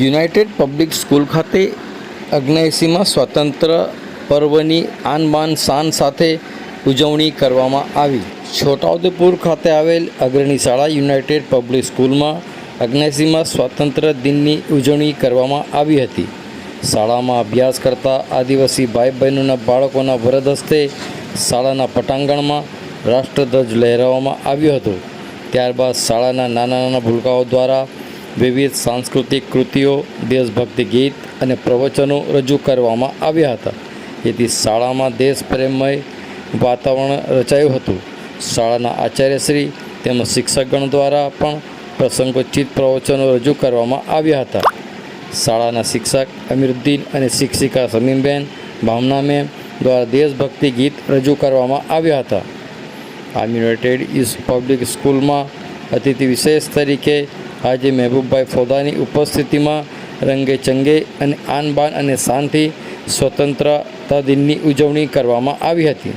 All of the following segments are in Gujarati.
યુનાઇટેડ પબ્લિક સ્કૂલ ખાતે અગ્નેસીમાં સ્વતંત્ર પર્વની આનબાન શાન સાથે ઉજવણી કરવામાં આવી. છોટાઉદેપુર ખાતે આવેલ અગ્રણી શાળા યુનાઇટેડ પબ્લિક સ્કૂલમાં અગ્નેસીમાં સ્વાતંત્ર્ય દિનની ઉજવણી કરવામાં આવી હતી. શાળામાં અભ્યાસ કરતા આદિવાસી ભાઈ બહેનોના બાળકોના વરદ હસ્તે શાળાના પટાંગણમાં રાષ્ટ્રધ્વજ લહેરાવવામાં આવ્યો હતો. ત્યારબાદ શાળાના નાના નાના ભૂલકાઓ દ્વારા વિવિધ સાંસ્કૃતિક કૃતિઓ, દેશભક્તિ ગીત અને પ્રવચનો રજૂ કરવામાં આવ્યા હતા. જેથી શાળામાં દેશપ્રેમમય વાતાવરણ રચાયું હતું. શાળાના આચાર્યશ્રી તેમજ શિક્ષકગણ દ્વારા પણ પ્રસંગોચિત પ્રવચનો રજૂ કરવામાં આવ્યા હતા. શાળાના શિક્ષક અમીરુદ્દીન અને શિક્ષિકા સમીમબેન ભાવનામેમ દ્વારા દેશભક્તિ ગીત રજૂ કરવામાં આવ્યા હતા. આ યુનાઇટેડ ઇસ્ટ પબ્લિક સ્કૂલમાં અતિથિ વિશેષ તરીકે આજે મહેબૂબભાઈ ફોદાની ઉપસ્થિતિમાં રંગે ચંગે અને આન બાન અને શાંતિ સ્વતંત્રતા દિનની ઉજવણી કરવામાં આવી હતી.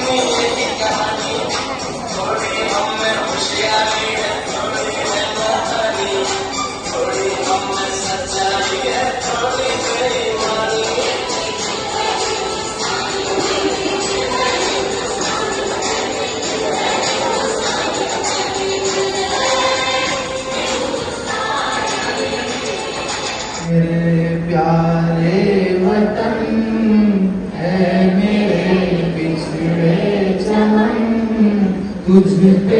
मेरे todos né?